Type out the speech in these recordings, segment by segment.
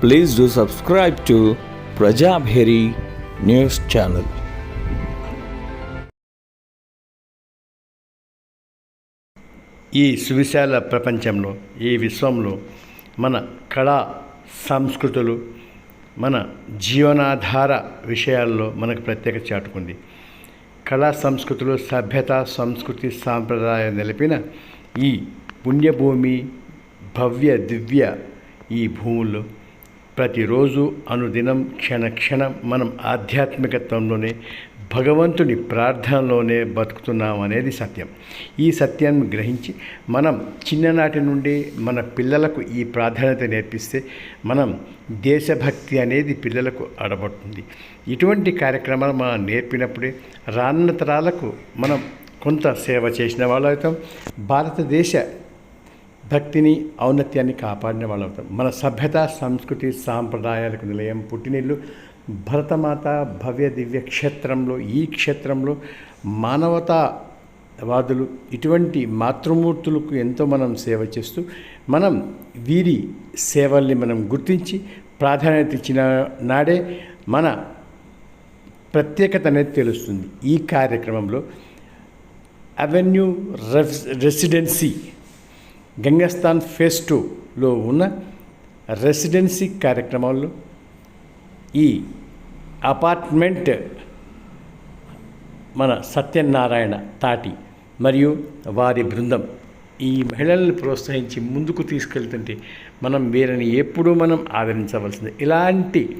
Please do subscribe to Prajabheri news channel ఈ సువిశాల ప్రపంచంలో ఈ విశ్వంలో మన కళా సంస్కృతులు మన జీవనాధార విషయాల్లో మనకు ప్రత్యేక చాటుకుంది కళా సంస్కృతులు సభ్యత సంస్కృతి సాంప్రదాయం నిలిపిన ఈ పుణ్యభూమి భవ్య దివ్య ఈ భూముల్లో ప్రతిరోజు అనుదినం క్షణ క్షణం మనం ఆధ్యాత్మికత్వంలోనే భగవంతుని ప్రార్థనలోనే బతుకుతున్నాం అనేది సత్యం. ఈ సత్యాన్ని గ్రహించి మనం చిన్ననాటి నుండి మన పిల్లలకు ఈ ప్రాధాన్యత నేర్పిస్తే మనం దేశభక్తి అనేది పిల్లలకు అడబడుతుంది. ఇటువంటి కార్యక్రమాలు మనం నేర్పినప్పుడే రానున్న తరాలకు మనం కొంత సేవ చేసిన వాళ్ళు అవుతాం. భారతదేశ భక్తిని ఔన్నత్యాన్ని కాపాడిన వాళ్ళు అవుతాం మన సభ్యత సంస్కృతి సాంప్రదాయాలకు నిలయం పుట్టినిల్లు. భరతమాత భవ్య దివ్య క్షేత్రంలో ఈ క్షేత్రంలో మానవతావాదులు ఇటువంటి మాతృమూర్తులకు ఎంతో మనం సేవ చేస్తూ మనం వీరి సేవల్ని మనం గుర్తించి ప్రాధాన్యత ఇచ్చిన నాడే మన ప్రత్యేకత అనేది తెలుస్తుంది. ఈ కార్యక్రమంలో avenue res residency Gangasthan phase టూలో ఉన్న రెసిడెన్సీ కార్యక్రమాల్లో ఈ అపార్ట్మెంట్ మన సత్యనారాయణ తాటి మరియు వారి బృందం ఈ మహిళల్ని ప్రోత్సహించి ముందుకు తీసుకెళ్తుంటే మనం వీరిని ఎప్పుడూ మనం ఆదరించవలసింది. ఇలాంటి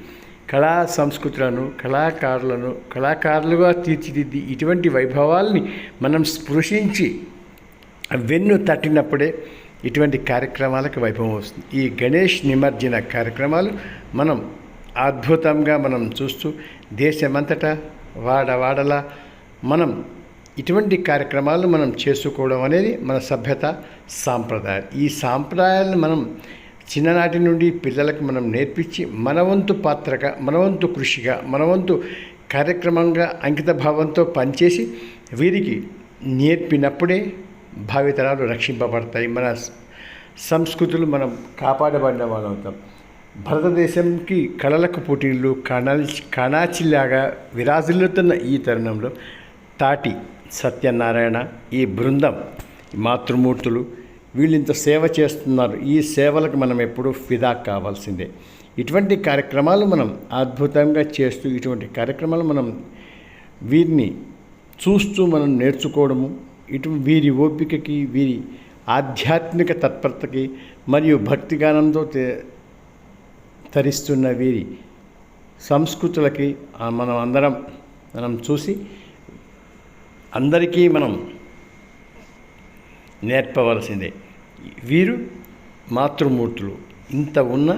కళా సంస్కృతులను కళాకారులను కళాకారులుగా తీర్చిదిద్ది ఇటువంటి వైభవాల్ని మనం స్పృశించి వెన్ను తట్టినప్పుడే ఇటువంటి కార్యక్రమాలకు వైభవం వస్తుంది. ఈ గణేష్ నిమజ్జన కార్యక్రమాలు మనం అద్భుతంగా మనం చూస్తూ దేశమంతటా వాడవాడలా మనం ఇటువంటి కార్యక్రమాలు మనం చేసుకోవడం అనేది మన సభ్యత సాంప్రదాయం. ఈ సాంప్రదాయాలను మనం చిన్ననాటి నుండి పిల్లలకు మనం నేర్పించి మన వంతు పాత్రగా మనవంతు కృషిగా మనవంతు కార్యక్రమంగా అంకిత భావంతో పనిచేసి వీరికి నేర్పినప్పుడే భావితరాలు రక్షింపబడతాయి. మన సంస్కృతులు మనం కాపాడబడిన వాళ్ళం అవుతాం భారతదేశంకి కళలకు పోటీలు కణాచి కణాచిలాగా విరాజిల్లుతున్న ఈ తరుణంలో తాటి సత్యనారాయణ ఈ బృందం మాతృమూర్తులు వీళ్ళింత సేవ చేస్తున్నారు. ఈ సేవలకు మనం ఎప్పుడూ ఫిదా కావాల్సిందే. ఇటువంటి కార్యక్రమాలు మనం అద్భుతంగా చేస్తూ ఇటువంటి కార్యక్రమాలు మనం వీరిని చూస్తూ మనం నేర్చుకోవడము ఇటు వీరి ఓపికకి వీరి ఆధ్యాత్మిక తత్పరతకి మరియు భక్తిగానంతో తరిస్తున్న వీరి సంస్కృతులకి మనం అందరం మనం చూసి అందరికీ మనం నేర్పవలసిందే. వీరు మాతృమూర్తులు. ఇంత ఉన్న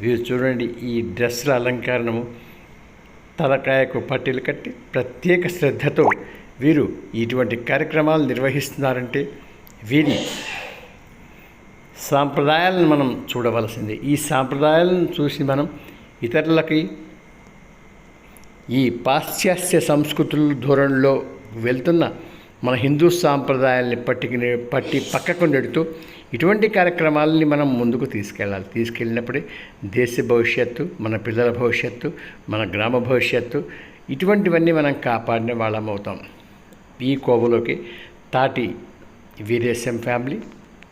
వీరు చూడండి ఈ డ్రెస్సుల అలంకరణము తలకాయకు పట్టీలు కట్టి ప్రత్యేక శ్రద్ధతో వీరు ఇటువంటి కార్యక్రమాలు నిర్వహిస్తున్నారంటే వీరి సాంప్రదాయాలను మనం చూడవలసింది. ఈ సాంప్రదాయాలను చూసి మనం ఇతరులకి ఈ పాశ్చాత్య సంస్కృతుల ధోరణిలో వెళ్తున్న మన హిందూ సాంప్రదాయాల్ని పట్టికి పట్టి పక్కకు నెడుతూ ఇటువంటి కార్యక్రమాలని మనం ముందుకు తీసుకెళ్ళాలి. తీసుకెళ్ళినప్పుడే దేశ భవిష్యత్తు మన పిల్లల భవిష్యత్తు మన గ్రామ భవిష్యత్తు ఇటువంటివన్నీ మనం కాపాడిన వాళ్ళం అవుతాం ఈ కోవలోకి తాటి వీరేశం ఫ్యామిలీ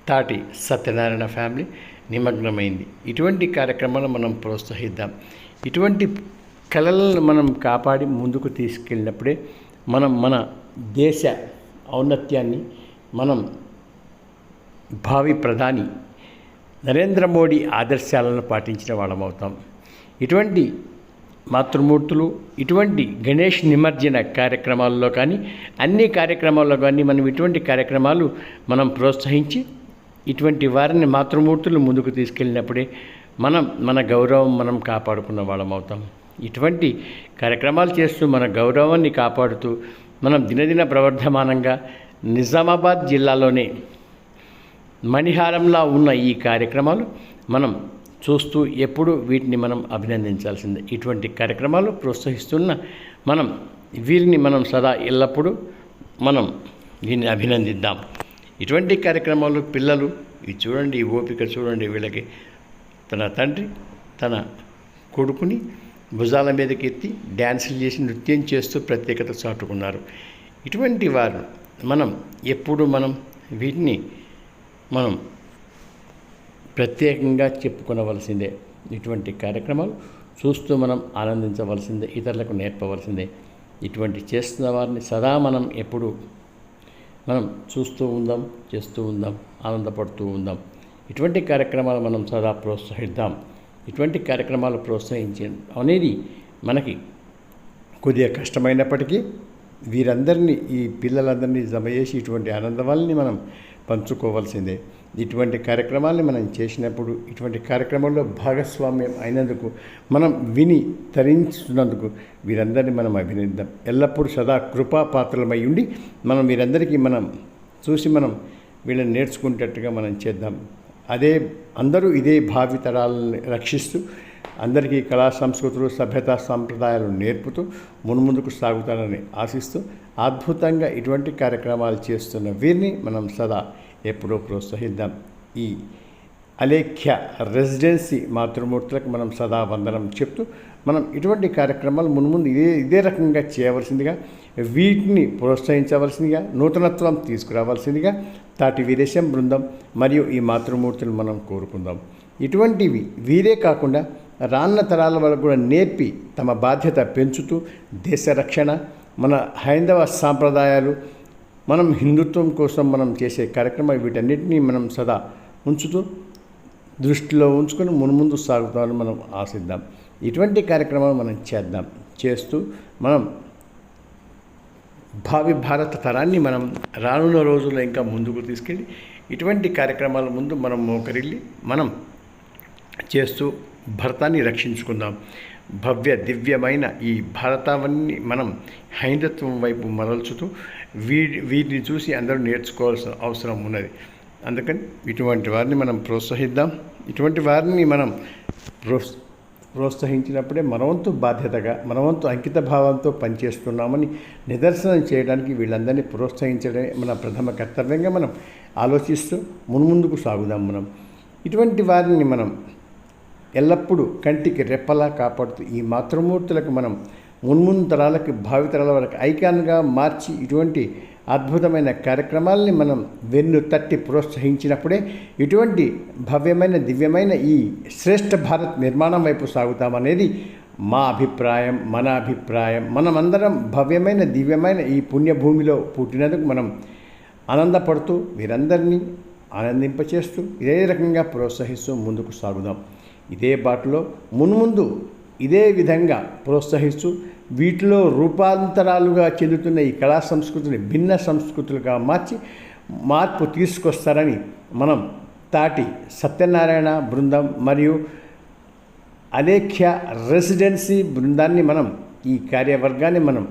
తాటి సత్యనారాయణ ఫ్యామిలీ నిమగ్నమైంది. ఇటువంటి కార్యక్రమాలను మనం ప్రోత్సహిద్దాం. ఇటువంటి కళలను మనం కాపాడి ముందుకు తీసుకెళ్ళినప్పుడే మనం మన దేశ ఔన్నత్యాన్ని మనం భావి ప్రధాని నరేంద్ర మోడీ ఆదర్శాలను పాటించిన వాళ్ళమవుతాం. ఇటువంటి మాతృమూర్తులు. ఇటువంటి గణేష్ నిమజ్జన కార్యక్రమాల్లో కానీ అన్ని కార్యక్రమాల్లో కానీ మనం ఇటువంటి కార్యక్రమాలు మనం ప్రోత్సహించి ఇటువంటి వారిని మాతృమూర్తులు ముందుకు తీసుకెళ్ళినప్పుడే మనం మన గౌరవం మనం కాపాడుకున్న వాళ్ళం అవుతాం. ఇటువంటి కార్యక్రమాలు చేస్తూ మన గౌరవాన్ని కాపాడుతూ మనం దినదిన ప్రవర్ధమానంగా నిజామాబాద్ జిల్లాలోనే మణిహారంలా ఉన్న ఈ కార్యక్రమాలు మనం చూస్తూ ఎప్పుడు వీటిని మనం అభినందించాల్సిందే. ఇటువంటి కార్యక్రమాలు ప్రోత్సహిస్తున్న మనం వీరిని మనం సదా ఎల్లప్పుడూ మనం దీన్ని అభినందిద్దాం. ఇటువంటి కార్యక్రమాలు పిల్లలు ఇవి చూడండి ఈ ఓపిక చూడండి వీళ్ళకి. తన తండ్రి తన కొడుకుని భుజాల మీదకి ఎత్తి డ్యాన్సులు చేసి నృత్యం చేస్తూ ప్రత్యేకత చాటుకున్నారు. ఇటువంటి వారు మనం ఎప్పుడు మనం వీటిని మనం ప్రత్యేకంగా చెప్పుకునవలసిందే. ఇటువంటి కార్యక్రమాలు చూస్తూ మనం ఆనందించవలసిందే ఇతరులకు నేర్పవలసిందే. ఇటువంటి చేస్తున్న వారిని సదా మనం ఎప్పుడు మనం చూస్తూ ఉందాం చేస్తూ ఉందాం ఆనందపడుతూ ఉందాం. ఇటువంటి కార్యక్రమాలు మనం సదా ప్రోత్సహిద్దాం. ఇటువంటి కార్యక్రమాలు ప్రోత్సహించే అనేది మనకి కొద్దిగా కష్టమైనప్పటికీ వీరందరినీ ఈ పిల్లలందరినీ జమ చేసి ఇటువంటి ఆనందాలని మనం పంచుకోవాల్సిందే. ఇటువంటి కార్యక్రమాల్ని మనం చేసినప్పుడు ఇటువంటి కార్యక్రమంలో భాగస్వామ్యం అయినందుకు మనం విని తరించున్నందుకు వీరందరినీ మనం అభినందిద్దాం. ఎల్లప్పుడూ సదా కృపా పాత్రలమై ఉండి మనం వీరందరికీ మనం చూసి మనం వీళ్ళని నేర్చుకునేటట్టుగా మనం చేద్దాం. అదే అందరూ ఇదే భావితరాలను రక్షిస్తూ అందరికీ కళా సంస్కృతులు సభ్యత సాంప్రదాయాలు నేర్పుతూ మున్ముందుకు సాగుతారని ఆశిస్తూ అద్భుతంగా ఇటువంటి కార్యక్రమాలు చేస్తున్న వీరిని మనం సదా ఎప్పుడో ప్రోత్సహిద్దాం. ఈ అలేఖ్య రెసిడెన్సీ మాతృమూర్తులకు మనం సదా వందనం చెప్తూ మనం ఇటువంటి కార్యక్రమాలు మున్ముందు ఇదే ఇదే రకంగా చేయవలసిందిగా వీటిని ప్రోత్సహించవలసిందిగా నూతనత్వం తీసుకురావాల్సిందిగా తాటి వీరేశం బృందం మరియు ఈ మాతృమూర్తులు మనం కోరుకుందాం. ఇటువంటివి వీరే కాకుండా రాన్న తరాల వరకు కూడా నేర్పి తమ బాధ్యత పెంచుతూ దేశ రక్షణ మన హైందవ సాంప్రదాయాలు మనం హిందుత్వం కోసం మనం చేసే కార్యక్రమాలు వీటన్నిటినీ మనం సదా ఉంచుతూ దృష్టిలో ఉంచుకొని మున్ముందు సాగుతామని మనం ఆశిద్దాం. ఇటువంటి కార్యక్రమాలు మనం చేద్దాం. చేస్తూ మనం భావి భారత తరాన్ని మనం రానున్న రోజుల్లో ఇంకా ముందుకు తీసుకెళ్ళి ఇటువంటి కార్యక్రమాల ముందు మనం మోకరిల్లి మనం చేస్తూ భరతాన్ని రక్షించుకుందాం. భవ్య దివ్యమైన ఈ భారతావన్ని మనం హైందత్వం వైపు మరల్చుతూ వీ వీటిని చూసి అందరూ నేర్చుకోవాల్సిన అవసరం ఉన్నది. అందుకని ఇటువంటి వారిని మనం ప్రోత్సహిద్దాం. ఇటువంటి వారిని మనం ప్రోత్స ప్రోత్సహించినప్పుడే మనవంతు బాధ్యతగా మనవంతు అంకిత భావంతో పనిచేస్తున్నామని నిదర్శనం చేయడానికి వీళ్ళందరినీ ప్రోత్సహించడమే మన ప్రథమ కర్తవ్యంగా మనం ఆలోచిస్తూ మున్ముందుకు సాగుదాం మనం. ఇటువంటి వారిని మనం ఎల్లప్పుడూ కంటికి రెప్పలా కాపాడుతూ ఈ మాతృమూర్తులకు మనం మున్ముందు తరాలకి భావితరాల వరకు ఐకాన్గా మార్చి ఇటువంటి అద్భుతమైన కార్యక్రమాల్ని మనం వెన్ను తట్టి ప్రోత్సహించినప్పుడే ఇటువంటి భవ్యమైన దివ్యమైన ఈ శ్రేష్ఠ భారత్ నిర్మాణం వైపు సాగుతామనేది మా అభిప్రాయం మన అభిప్రాయం. మనమందరం భవ్యమైన దివ్యమైన ఈ పుణ్యభూమిలో పుట్టినందుకు మనం ఆనందపడుతూ వీరందరినీ ఆనందింపచేస్తూ ఇదే రకంగా ప్రోత్సహిస్తూ ముందుకు సాగుదాం. ఇదే బాటలో మున్ముందు ఇదే విధంగా ప్రోత్సహిస్తూ వీటిలో రూపాంతరాలుగా చెందుతున్న ఈ కళా సంస్కృతిని భిన్న సంస్కృతులుగా మార్చి మార్పు తీసుకొస్తారని మనం తాటి సత్యనారాయణ బృందం మరియు అలేఖ్య రెసిడెన్సీ బృందాన్ని మనం ఈ కార్యవర్గాన్ని మనం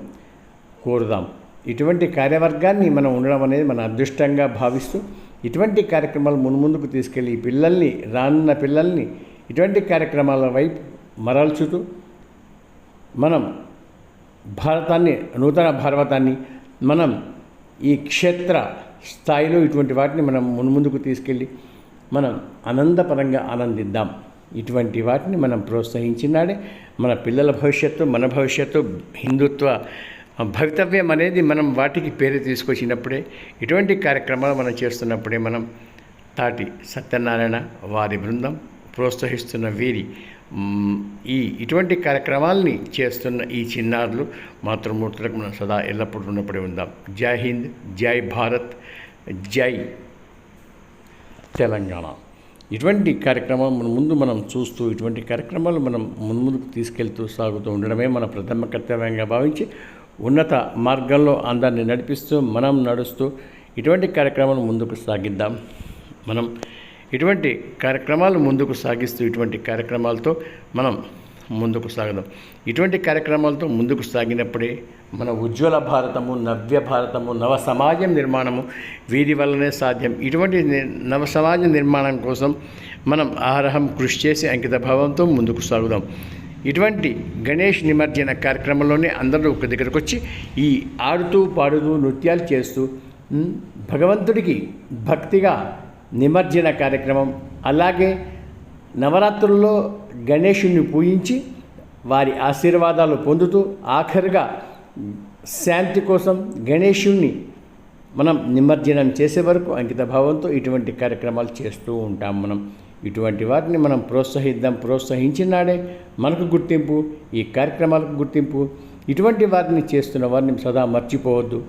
కోరుదాం. ఇటువంటి కార్యవర్గాన్ని మనం ఉండడం అనేది మన అదృష్టంగా భావిస్తూ ఇటువంటి కార్యక్రమాలు మున్ముందుకు తీసుకెళ్ళి ఈ పిల్లల్ని రానున్న పిల్లల్ని ఇటువంటి కార్యక్రమాల వైపు మరల్చుతూ మనం భారతాన్ని నూతన భారతాన్ని మనం ఈ క్షేత్ర స్థాయిలో ఇటువంటి వాటిని మనం మున్ముందుకు తీసుకెళ్ళి మనం ఆనందపరంగా ఆనందిద్దాం. ఇటువంటి వాటిని మనం ప్రోత్సహించినాడే మన పిల్లల భవిష్యత్తు మన భవిష్యత్తు హిందుత్వ భవితవ్యం అనేది మనం వాటికి పేరు తీసుకొచ్చినప్పుడే ఇటువంటి కార్యక్రమాలు మనం చేస్తున్నప్పుడే మనం తాటి సత్యనారాయణ వారి బృందం ప్రోత్సహిస్తున్న వీరి ఈ ఇటువంటి కార్యక్రమాల్ని చేస్తున్న ఈ చిన్నారులు మాతృమూర్తులకు మనం సదా ఎల్లప్పుడూ ఉన్నప్పుడే ఉందాం. జై హింద్ జై భారత్ జై తెలంగాణ. ఇటువంటి కార్యక్రమం మన ముందు మనం చూస్తూ ఇటువంటి కార్యక్రమాలు మనం ముందుకు తీసుకెళ్తూ సాగుతూ ఉండడమే మన ప్రథమ కర్తవ్యంగా భావించి ఉన్నత మార్గంలో అందరిని నడిపిస్తూ మనం నడుస్తూ ఇటువంటి కార్యక్రమాలు ముందుకు సాగిద్దాం. మనం ఇటువంటి కార్యక్రమాలు ముందుకు సాగిస్తూ ఇటువంటి కార్యక్రమాలతో మనం ముందుకు సాగదాం. ఇటువంటి కార్యక్రమాలతో ముందుకు సాగినప్పుడే మన ఉజ్వల భారతము నవ్య భారతము నవ సమాజం నిర్మాణము వీరి వల్లనే సాధ్యం. ఇటువంటి నవ సమాజ నిర్మాణం కోసం మనం ఆహారం కృషి చేసి అంకిత భావంతో ముందుకు సాగుదాం. ఇటువంటి గణేష్ నిమజ్జన కార్యక్రమంలోనే అందరూ ఒక దగ్గరకు వచ్చి ఈ ఆడుతూ పాడుతూ నృత్యాలు చేస్తూ భగవంతుడికి భక్తిగా నిమజ్జన కార్యక్రమం. అలాగే నవరాత్రుల్లో గణేషుణ్ణి పూజించి వారి ఆశీర్వాదాలు పొందుతూ ఆఖరిగా శాంతి కోసం గణేషుణ్ణి మనం నిమజ్జనం చేసే వరకు అంకిత భావంతో ఇటువంటి కార్యక్రమాలు చేస్తూ ఉంటాం మనం. ఇటువంటి వాటిని మనం ప్రోత్సహిద్దాం ప్రోత్సహించినాడే మనకు గుర్తింపు ఈ కార్యక్రమాలకు గుర్తింపు. ఇటువంటి వారిని చేస్తున్న వారిని సదా మర్చిపోవద్దు.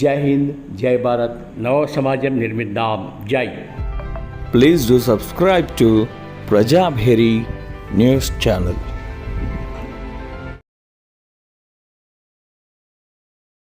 జై హింద్ జై భారత్ నవ సమాజం నిర్మిద్దాం జై Please do subscribe to Prajabheri News Channel.